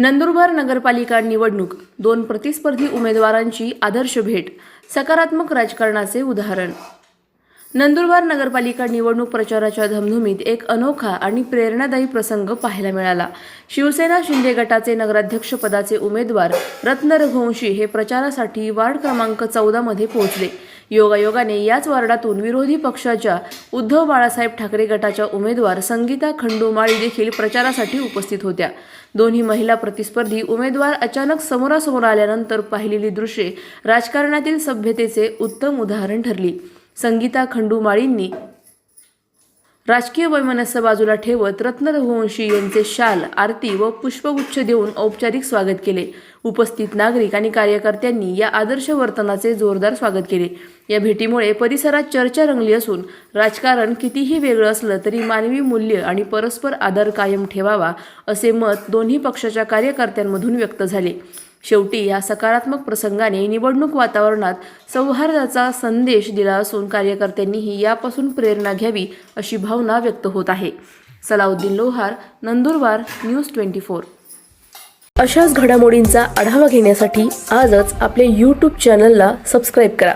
नंदुरबार नगरपालिका निवडणूक दोन प्रतिस्पर्धी उमेदवारांची आदर्श भेट सकारात्मक राजकारणाचे उदाहरण. नंदुरबार नगरपालिका निवडणूक प्रचाराच्या धमधमीत एक अनोखा आणि प्रेरणादायी प्रसंग पाहायला मिळाला. शिवसेना शिंदे गटाचे नगराध्यक्ष पदाचे उमेदवार रत्न रघुवंशी हे प्रचारासाठी वार्ड क्रमांक चौदामध्ये पोहोचले. योगायोगाने याच वार्डातून विरोधी पक्षाच्या उद्धव बाळासाहेब ठाकरे गटाच्या उमेदवार संगीता खंडुमाळी देखील प्रचारासाठी उपस्थित होत्या. दोन्ही महिला प्रतिस्पर्धी उमेदवार अचानक समोरासमोर आल्यानंतर पाहिलेली दृश्ये राजकारणातील सभ्यतेचे उत्तम उदाहरण ठरली. संगीता खंडूमाळींनी राजकीय वैमनस्य बाजूला ठेवत रत्न रघुवंशी यांचे शाल आरती व पुष्पगुच्छ देऊन औपचारिक स्वागत केले. उपस्थित नागरिक आणि कार्यकर्त्यांनी या आदर्श वर्तनाचे जोरदार स्वागत केले. या भेटीमुळे परिसरात चर्चा रंगली असून राजकारण कितीही वेगळं असलं तरी मानवी मूल्य आणि परस्पर आदर कायम ठेवावा असे मत दोन्ही पक्षाच्या कार्यकर्त्यांमधून व्यक्त झाले. शेवटी या सकारात्मक प्रसंगाने निवडणूक वातावरणात सौहार्दाचा संदेश दिला असून कार्यकर्त्यांनीही यापासून प्रेरणा घ्यावी अशी भावना व्यक्त होत आहे. Salauddin Lohar Nandurbar news twenty four. अशाच घडामोडींचा आढावा घेण्यासाठी आजच आपले यूट्यूब चॅनलला सबस्क्राईब करा.